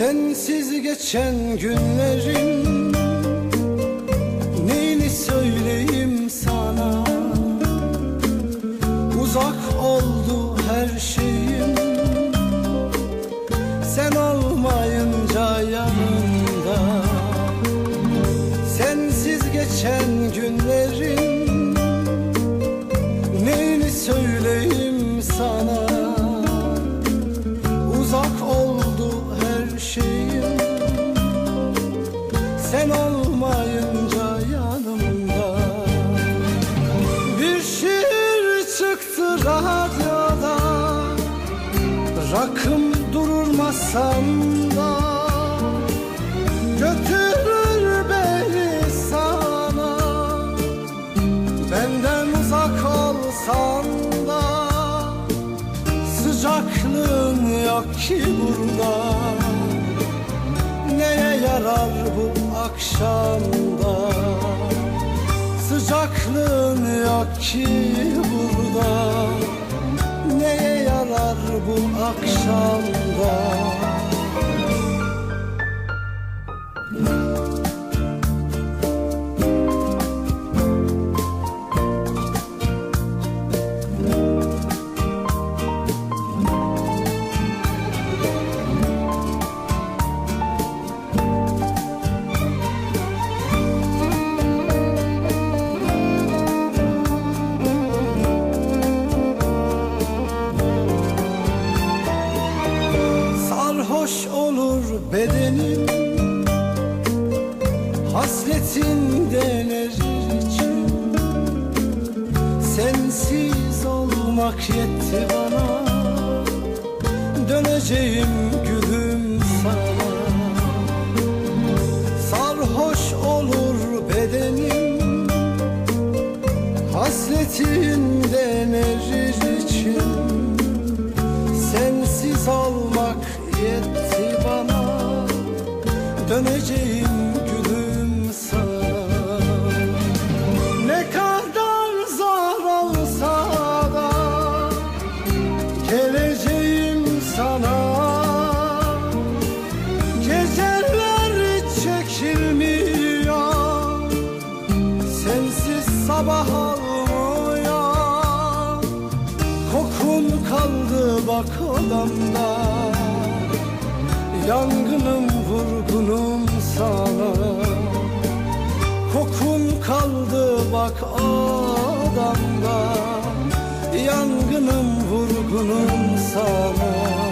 Sensiz geçen günlerin Neyini söyleyeyim sana? Uzak oldu her şeyim Sen olmayınca yanımda. Sensiz geçen günlerin Neyini söyleyeyim sana Rakım durur masamda Götürür beni sana. Benden uzak olsan da Sıcaklığın yok ki burada. Neye yarar bu akşamda? Sıcaklığın yok ki burada bu akşamda Sarhoş olur bedenim. Hasretinden erir içim Sensiz olmak yetti bana. Döneceğim gülüm sana. Sarhoş olur bedenim. Hasretinden erir sana. Geceler çekilmiyor. Sensiz sabah olmuyor Kokun kaldı bak odamda. Yangınım vurgunum sana. Kokun kaldı bak odamda. Yangınım vurgunum sana